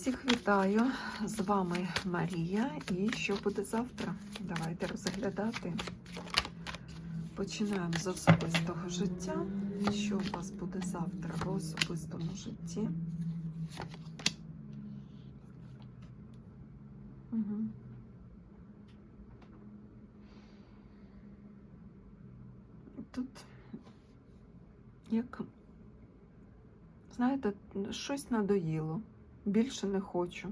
Всіх вітаю! З вами Марія. І що буде завтра? Давайте розглядати. Починаємо з особистого життя. Що у вас буде завтра в особистому житті? Угу. Тут як, знаєте, щось надоїло більше не хочу.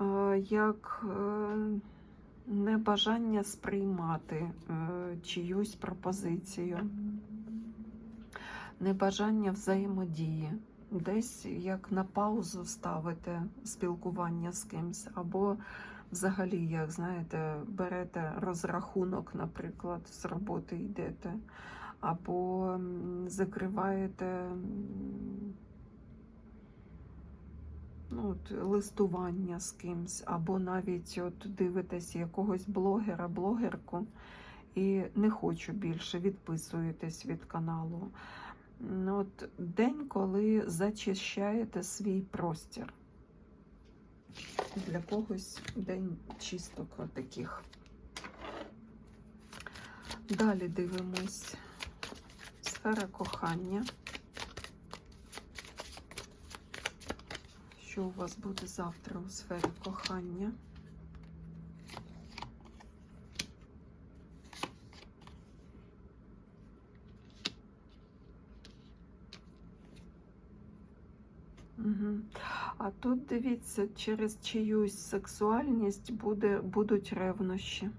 Е, Як е, небажання сприймати е, чиюсь пропозицію, небажання взаємодії, десь як на паузу ставите спілкування з кимось, або взагалі, як знаєте, берете розрахунок, наприклад, з роботи йдете, або закриваєте. Ну, от, листування з кимсь, або навіть от дивитесь якогось блогера, блогерку, і не хочу більше, відписуєтесь від каналу. Ну, От День, коли зачищаєте свій простір. Для когось день чисток таких. Далі дивимось сфера кохання. Що у вас буде завтра у сфері кохання. А тут дивіться, через чиюсь сексуальність буде, будуть ревнощі.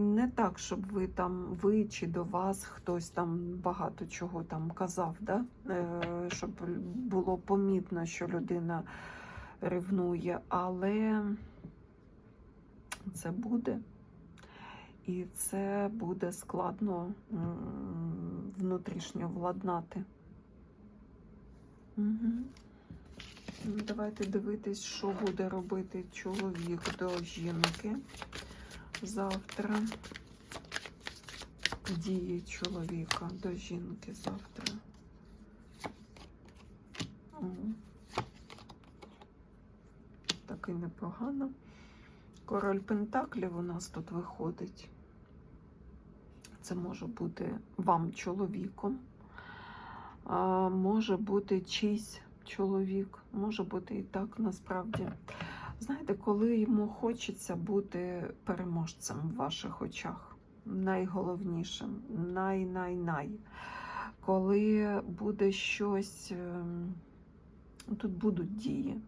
Не так, щоб ви там, ви чи до вас хтось там багато чого там казав, да? Е, щоб було помітно, що людина ревнує, але це буде. І це буде складно внутрішньо владнати. Угу. Давайте дивитись, що буде робити чоловік до жінки завтра. Дії чоловіка до жінки завтра. О. Так і непогано. Король Пентаклів у нас тут виходить. Це може бути вам чоловіком, а може бути чийсь чоловік, може бути і так насправді. Знаєте, коли йому хочеться бути переможцем в ваших очах, найголовнішим, най-най-най. Коли буде щось, ем, тут будуть дії.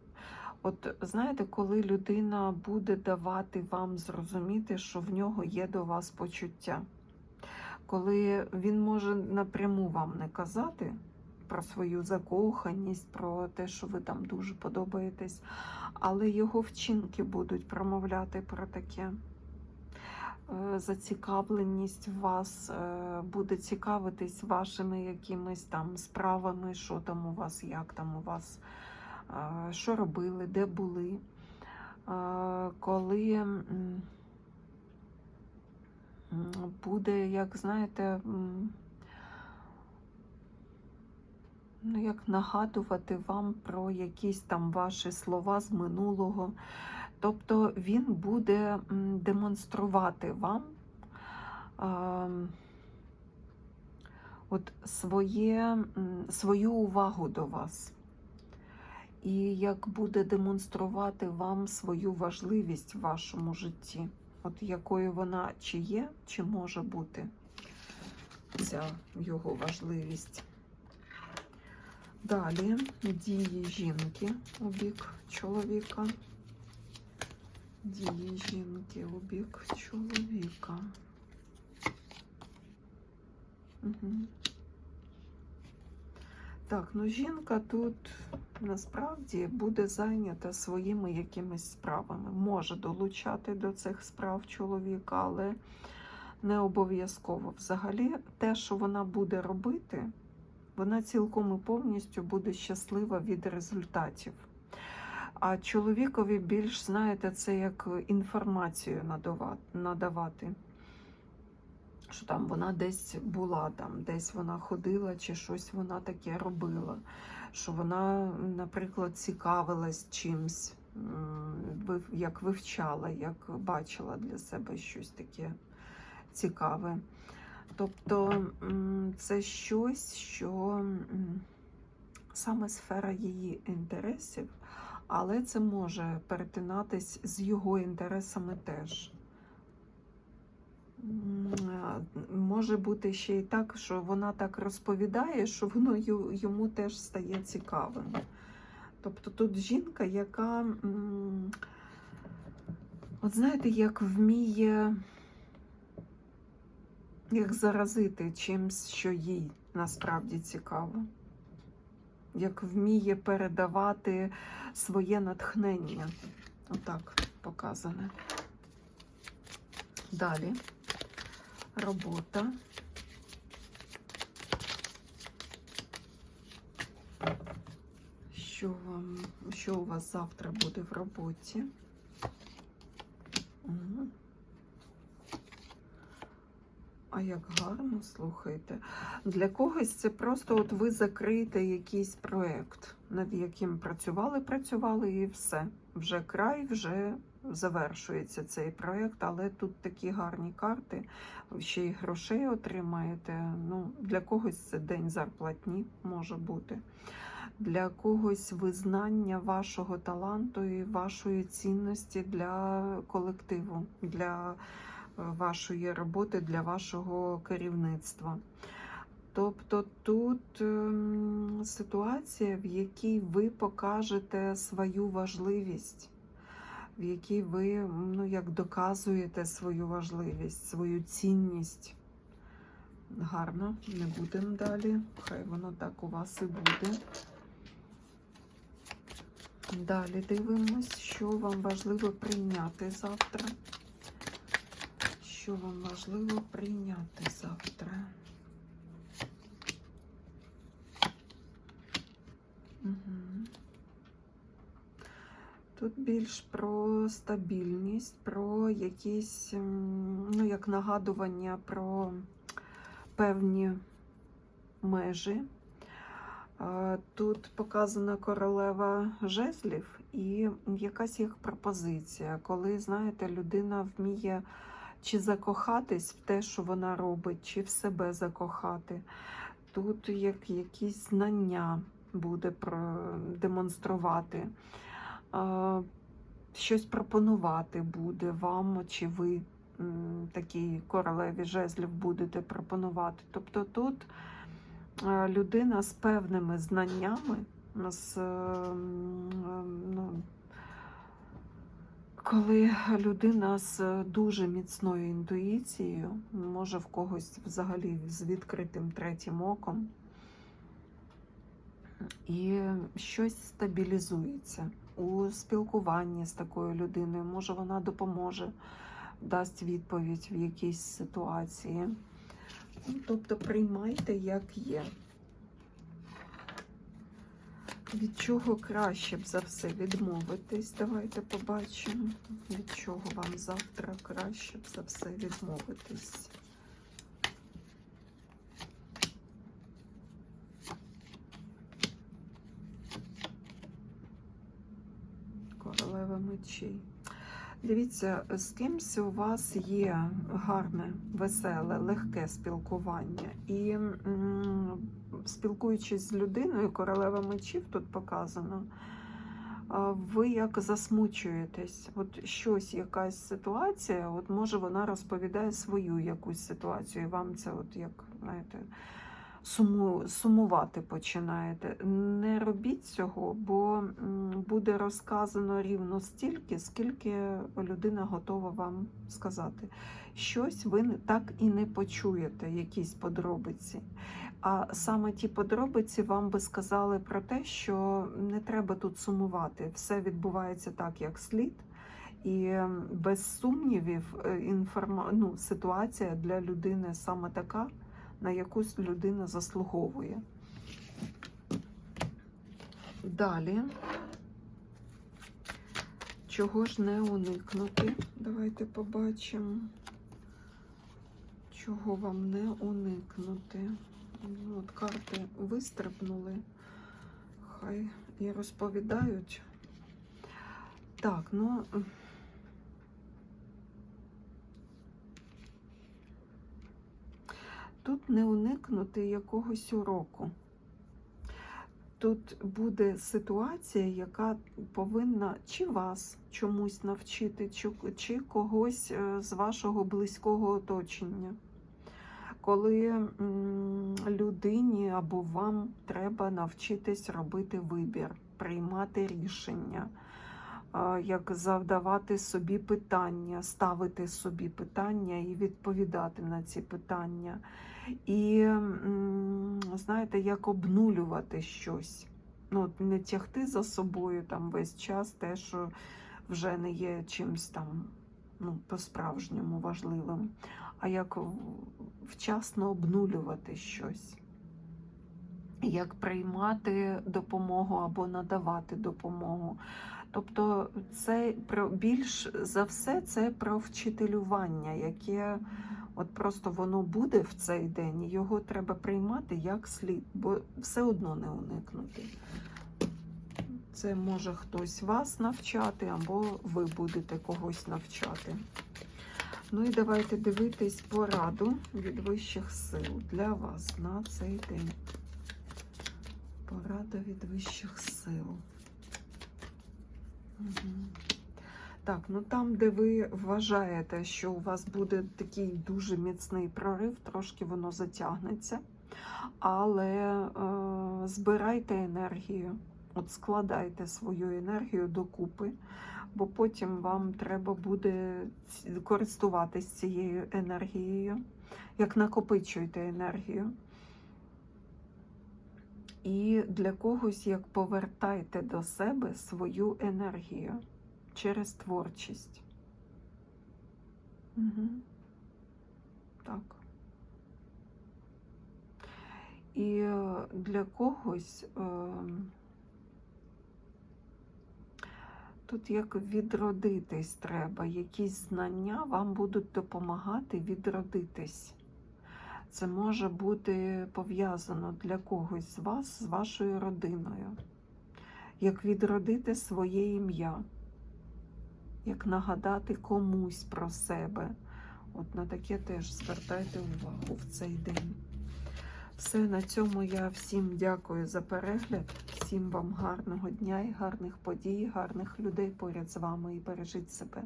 От знаєте, коли людина буде давати вам зрозуміти, що в нього є до вас почуття, коли він може напряму вам не казати про свою закоханість, про те, що ви там дуже подобаєтесь, але його вчинки будуть промовляти про таке. Е, Зацікавленість в вас е, буде цікавитись вашими якимись там справами, що там у вас, як там у вас, е, що робили, де були. Коли буде, як знаєте, ну, як нагадувати вам про якісь там ваші слова з минулого. Тобто він буде демонструвати вам а, от своє, свою увагу до вас. І як буде демонструвати вам свою важливість в вашому житті, от якою вона чи є, чи може бути ця його важливість. Далі дії жінки у бік чоловіка. Дії жінки у бік чоловіка. Угу. Так, ну жінка тут насправді буде зайнята своїми якимись справами. Може долучати до цих справ чоловіка, але не обов'язково. Взагалі, те, що вона буде робити, вона цілком і повністю буде щаслива від результатів. А чоловікові більш, знаєте, це як інформацію надавати. Що там вона десь була, там, десь вона ходила, чи щось вона таке робила. що вона, наприклад, цікавилась чимсь, як вивчала, як бачила для себе щось таке цікаве. Тобто це щось, що саме сфера її інтересів, але це може перетинатись з його інтересами теж. Може бути ще й так, що вона так розповідає, що воно йому теж стає цікавим. Тобто тут жінка, яка, от знаєте, як вміє як заразити чимсь, що їй насправді цікаво, як вміє передавати своє натхнення. Отак показане. Далі робота. Що вам, що у вас завтра буде в роботі? А як гарно, слухайте. Для когось це просто от ви закриєте якийсь проєкт, над яким працювали, працювали і все. Вже край, вже завершується цей проєкт, але тут такі гарні карти, ще й грошей отримаєте. Ну, для когось це день зарплатні може бути. Для когось визнання вашого таланту і вашої цінності для колективу, для вашої роботи, для вашого керівництва. Тобто тут ем, ситуація, в якій ви покажете свою важливість, в якій ви ну, як доказуєте свою важливість, свою цінність. Гарно, не будемо далі. Хай воно так у вас і буде. Далі дивимось, що вам важливо прийняти завтра. Що вам важливо прийняти завтра? Тут більш про стабільність, про якісь, ну, як нагадування про певні межі. Тут показана королева жезлів і якась їх пропозиція, коли, знаєте, людина вміє чи закохатись в те, що вона робить, чи в себе закохати. Тут як якісь знання буде демонструвати, щось пропонувати буде вам, чи ви м, такій королеві жезлів будете пропонувати. Тобто тут людина з певними знаннями, з, е, ну, коли людина з дуже міцною інтуїцією, може в когось взагалі з відкритим третім оком, і щось стабілізується у спілкуванні з такою людиною. Може, вона допоможе, дасть відповідь в якійсь ситуації. Ну, Тобто приймайте, як є. Від чого краще б за все відмовитись? Давайте побачимо, від чого вам завтра краще б за все відмовитись. Королева мечей. Дивіться, з кимсь у вас є гарне, веселе, легке спілкування. І спілкуючись з людиною, королева мечів тут показано, ви як засмучуєтесь. От щось, якась ситуація, от може вона розповідає свою якусь ситуацію, і вам це от як, знаєте, суму, сумувати починаєте. Не робіть цього, бо буде розказано рівно стільки, скільки людина готова вам сказати. Щось ви так і не почуєте, якісь подробиці. А саме ті подробиці вам би сказали про те, що не треба тут сумувати. Все відбувається так, як слід. І без сумнівів е, інформа... ну, ситуація для людини саме така, на якусь людина заслуговує. Далі. Чого ж не уникнути? Давайте побачимо. Чого вам не уникнути? Ну, От карти вистрибнули. хай і розповідають. Так, ну. Тут не уникнути якогось уроку. Тут буде ситуація, яка повинна чи вас чомусь навчити, чи, чи когось е, з вашого близького оточення. Коли людині або вам треба навчитись робити вибір, приймати рішення, як завдавати собі питання, ставити собі питання і відповідати на ці питання. І знаєте, як обнулювати щось. Ну, не тягти за собою там весь час те, що вже не є чимось там ну, по-справжньому важливим, а як вчасно обнулювати щось. Як приймати допомогу або надавати допомогу. Тобто, це про більш за все це про вчителювання, яке От просто воно буде в цей день, і його треба приймати як слід, бо все одно не уникнути. Це може хтось вас навчати, або ви будете когось навчати. Ну і давайте дивитись пораду від вищих сил для вас на цей день. Порада від вищих сил. Так, ну там, де ви вважаєте, що у вас буде такий дуже міцний прорив, трошки воно затягнеться, але е, збирайте енергію, от складайте свою енергію докупи, бо потім вам треба буде користуватись цією енергією, як накопичуєте енергію. І для когось як повертайте до себе свою енергію через творчість. Угу. Так. І е, для когось е, тут як відродитись треба, якісь знання вам будуть допомагати відродитись. Це може бути пов'язано для когось з вас, з вашою родиною, як відродити своє ім'я як нагадати комусь про себе. От на таке теж звертайте увагу в цей день. Все, на цьому я всім дякую за перегляд. Всім вам гарного дня і гарних подій, гарних людей поряд з вами і бережіть себе.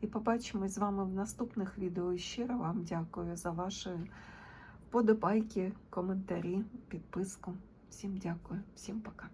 І побачимось з вами в наступних відео. І щиро вам дякую за ваші вподобайки, коментарі, підписку. Всім дякую, всім пока.